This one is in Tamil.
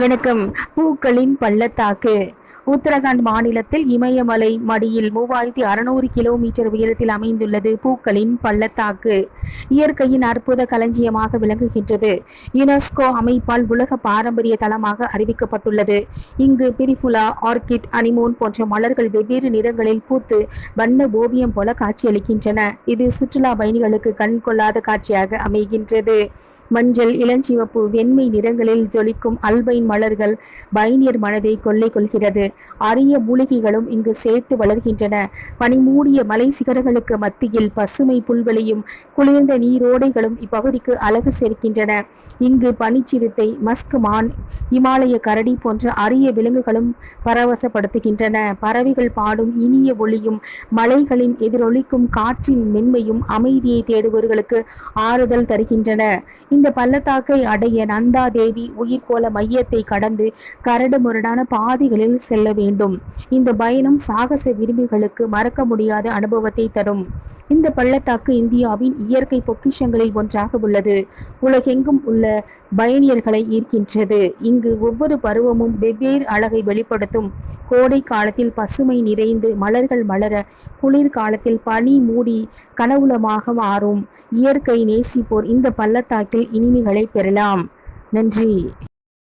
வணக்கம். பூக்களின் பள்ளத்தாக்கு. உத்தரகாண்ட் மாநிலத்தில் இமயமலை மடியில் மூவாயிரத்தி அறுநூறு கிலோமீட்டர் உயரத்தில் அமைந்துள்ளது பூக்களின் பள்ளத்தாக்கு. இயற்கையின் அற்புத களஞ்சியமாக விளங்குகின்றது. யுனெஸ்கோ அமைப்பால் உலக பாரம்பரிய தளமாக அறிவிக்கப்பட்டுள்ளது. இங்கு பிரிஃபுலா ஆர்கிட் அனிமோன் போன்ற மலர்கள் வெவ்வேறு நிறங்களில் பூத்து வண்ண ஓவியம் போல காட்சியளிக்கின்றன. இது சுற்றுலா பயணிகளுக்கு கண் கொள்ளாத காட்சியாக அமைகின்றது. மஞ்சள் இளஞ்சிவப்பு வெண்மை நிறங்களில் ஜொலிக்கும் அல்பைன் மலர்கள் பைனியர் மனதை கொள்ளை கொள்கிறது. அரிய மூலிகைகளும் இங்கு சேர்த்து வளர்கின்றன. பனிமூடிய மலை சிகரங்களுக்கு மத்தியில் பசுமை புல்வெளியும் குளிர்ந்த நீரோடைகளும் இப்பகுதிக்கு அழகு சேர்க்கின்றன. இங்கு பனிச்சிறுத்தை மஸ்க் மான் இமாலய கரடி போன்ற அரிய விலங்குகளும் பரவசப்படுத்துகின்றன. பறவைகள் பாடும் இனிய ஒளியும் மலைகளின் எதிரொலிக்கும் காற்றின் மென்மையும் அமைதியை தேடுபவர்களுக்கு ஆறுதல் தருகின்றன. இந்த பள்ளத்தாக்கை அடைய நந்தா தேவி உயிர்கோள மையத்தை கடந்து கரடு முரடான பாதைகளில் செல்ல வேண்டும். இந்த பயணம் சாகச விரும்பிகளுக்கு மறக்க முடியாத அனுபவத்தை தரும். இந்த பள்ளத்தாக்கு இந்தியாவின் இயற்கை பொக்கிஷங்களில் ஒன்றாக உள்ளது. உலகெங்கும் உள்ள பயணியர்களை ஈர்க்கின்றது. இங்கு ஒவ்வொரு பருவமும் வெவ்வேறு அழகை வெளிப்படுத்தும். கோடை காலத்தில் பசுமை நிறைந்து மலர்கள் மலர குளிர் காலத்தில் பனி மூடி கனவுலமாக மாறும். இயற்கை நேசிப்போர் இந்த பள்ளத்தாக்கில் இனிமைகளை பெறலாம். நன்றி.